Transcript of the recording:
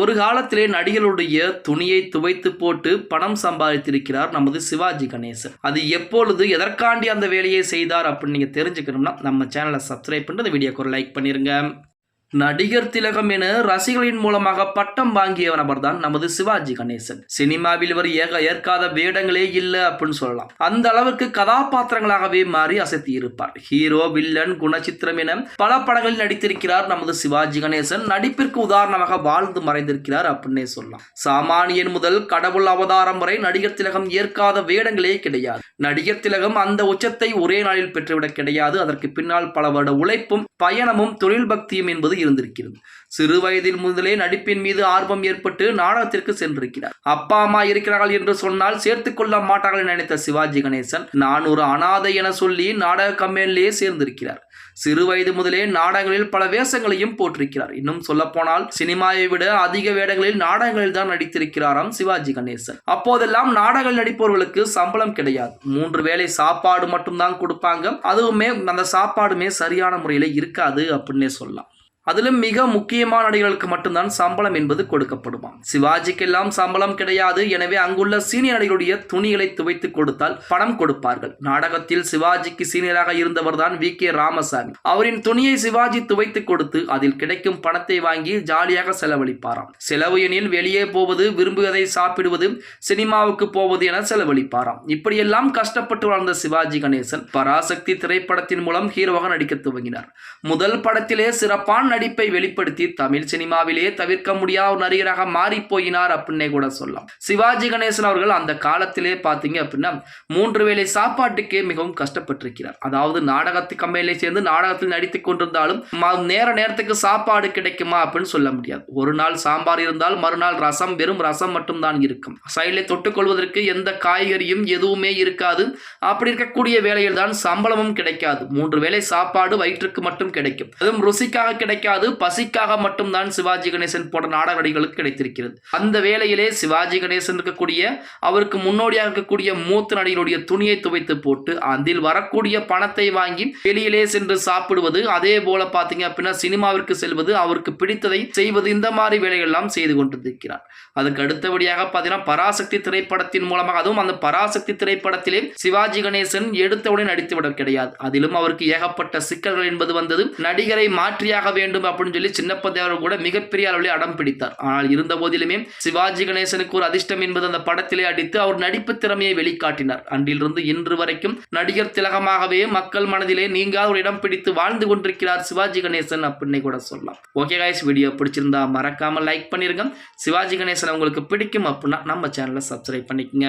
ஒரு காலத்திலே நடிகருடைய துணியை துவைத்து போட்டு பணம் சம்பாதித்திருக்கிறார் நமது சிவாஜி கணேசன். அது எப்பொழுது எதற்காண்டி அந்த வேலையை செய்தார் அப்படின்னு நீங்கள் தெரிஞ்சுக்கணும்னா நம்ம சேனலை சப்ஸ்கிரைப் பண்ணிட்டு அந்த வீடியோக்கு ஒரு லைக் பண்ணிருங்க. நடிகர் திலகம் என ரசிகர்களின் மூலமாக பட்டம் வாங்கிய நபர் தான் நமது சிவாஜி கணேசன். சினிமாவில் இவர் ஏக ஏற்காத வேடங்களே இல்லை அப்படின்னு சொல்லலாம். அந்த அளவுக்கு கதாபாத்திரங்களாகவே மாறி அசத்தி இருப்பார் ஹீரோ வில்லன் குணச்சித்திரம் என பல படங்களில் நடித்திருக்கிறார் நமது சிவாஜி கணேசன். நடிப்பிற்கு உதாரணமாக வாழ்ந்து மறைந்திருக்கிறார் அப்படின்னே சொல்லலாம். சாமானியன் முதல் கடவுள் அவதாரம் வரை நடிகர் திலகம் ஏற்காத வேடங்களே கிடையாது. நடிகர் திலகம் அந்த உச்சத்தை ஒரே நாளில் பெற்றுவிட கிடையாது. அதற்கு பின்னால் பல வருட உழைப்பும் பயணமும் தொழில் பக்தியும் என்பது இருந்திருக்கிறது. சிறு வயதில் முதலே நடிப்பின் மீது ஆர்வம் ஏற்பட்டு நாடகத்திற்கு சென்றிருக்கிறார். அப்பா அம்மா இருக்கிறார்கள் என்று சொன்னால் சேர்த்துக் கொள்ள மாட்டார்கள் நினைத்த சிவாஜி கணேசன் நான் ஒரு அனாதை என சொல்லி நாடக கம்பெனிலேயே சேர்ந்திருக்கிறார். சிறு வயது முதலே நாடகங்களில் பல வேஷங்களையும் போற்றிருக்கிறார். இன்னும் சொல்ல போனால் சினிமாவை விட அதிக வேடங்களில் நாடகங்களில் தான் நடித்திருக்கிறாராம் சிவாஜி கணேசன். அப்போதெல்லாம் நாடகங்கள் நடிப்பவர்களுக்கு சம்பளம் கிடையாது. மூன்று வேளை சாப்பாடு மட்டும்தான் கொடுப்பாங்க. அதுவுமே அந்த சாப்பாடுமே சரியான முறையில் இருக்காது அப்படின்னே சொல்லலாம். அதிலும் மிக முக்கியமான நடிகர்களுக்கு மட்டும்தான் சம்பளம் என்பது கொடுக்கப்படுமாம் சிவாஜிக்கெல்லாம் சம்பளம் கிடையாது. எனவே அங்குள்ள சீனியர் நடிகருடைய துணிகளை துவைத்து கொடுத்தால் பணம் கொடுப்பார்கள். நாடகத்தில் சிவாஜிக்கு சீனியராக இருந்தவர் தான் வி. கே. ராமசாமி. அவரின் துணியை சிவாஜி துவைத்து கொடுத்து அதில் கிடைக்கும் பணத்தை வாங்கி ஜாலியாக செலவழிப்பாராம். செலவு எனில் வெளியே போவது விரும்புவதை சாப்பிடுவது சினிமாவுக்கு போவது என செலவழிப்பாராம். இப்படியெல்லாம் கஷ்டப்பட்டு வளர்ந்த சிவாஜி கணேசன் பராசக்தி திரைப்படத்தின் மூலம் ஹீரோவாக நடிக்க துவங்கினார். முதல் படத்திலே சிறப்பான நடிப்பை வெளிப்படுத்தி தமிழ் சினிமாவிலேயே தவிர்க்க முடியாத ஒரு நடிகராக மாறி போயினார் அப்படின்னே கூட சொல்லலாம். சிவாஜி கணேசன் அவர்கள் அந்த காலத்திலே பார்த்தீங்க அப்படின்னா மூன்று வேளை சாப்பாட்டுக்கே மிகவும் கஷ்டப்பட்டிருக்கிறார். அதாவது நாடகத்து கம்பெனியிலே சேர்ந்து நாடகத்தில் நடித்துக் கொண்டிருந்தாலும் நேர நேரத்துக்கு சாப்பாடு கிடைக்குமா அப்படின்னு சொல்ல முடியாது. ஒரு நாள் சாம்பார் இருந்தால் மறுநாள் ரசம் வெறும் ரசம் மட்டும்தான் இருக்கும். சைடில் தொட்டுக்கொள்வதற்கு எந்த காய்கறியும் எதுவுமே இருக்காது. அப்படி இருக்கக்கூடிய வேலையில் தான் சம்பளமும் கிடைக்காது. மூன்று வேளை சாப்பாடு வயிற்றுக்கு மட்டும் கிடைக்கும். அதுவும் ருசிக்காக கிடைக்காது. பசிக்காக மட்டும்தான் சிவாஜி கணேசன் போன்ற நாடகடிகளுக்கு கிடைத்திருக்கிறது. அந்த வேளையிலே சிவாஜி கணேசன் இருக்கக்கூடிய அவருக்கு முன்னோடியாக இருக்கக்கூடிய மூத்த நடிகருடைய துணியை துவைத்து போட்டு அதில் வரக்கூடிய பணத்தை வாங்கி வெளியிலே சென்று சாப்பிடுவது அதே போல பார்த்தீங்க அப்படின்னா சினிமாவிற்கு செல்வது அவருக்கு பிடித்ததை செய்வது இந்த மாதிரி வேலைகள்லாம் செய்து கொண்டிருக்கிறார். அதுக்கு அடுத்தபடியாக பார்த்தீங்கன்னா பராசக்தி திரைப்படத்தின் மூலமாக அதுவும் அந்த பராசக்தி திரைப்படத்திலே சிவாஜி கணேசன் எடுத்தவுடன் நடித்துவிட கிடையாது. அதிலும் அவருக்கு ஏகப்பட்ட சிக்கல்கள் என்பது வந்தது. நடிகரை மாற்றியாக வேண்டும் அப்படின்னு சொல்லி சின்னப்ப தேவர் கூட மிகப்பெரிய அளவில் அடம் பிடித்தார். ஆனால் இருந்த போதிலுமே சிவாஜி கணேசனுக்கு ஒரு அதிர்ஷ்டம் என்பது அந்த படத்திலே அடித்து அவர் நடிப்பு திறமையை வெளிக்காட்டினார். அன்றிலிருந்து இன்று வரைக்கும் நடிகர் திலகமாகவே மக்கள் மனதிலே நீங்காத ஒரு இடம் பிடித்து வாழ்ந்து கொண்டிருக்கிறார் சிவாஜி கணேசன் அப்படின்னு கூட சொல்லலாம். ஓகே காய்ஸ் வீடியோ பிடிச்சிருந்தா மறக்காம லைக் பண்ணிருங்க. சிவாஜி கணேசன் உங்களுக்கு பிடிக்கும் அப்படின்னா நம்ம சேனலை சப்ஸ்கிரைப் பண்ணிக்கங்க.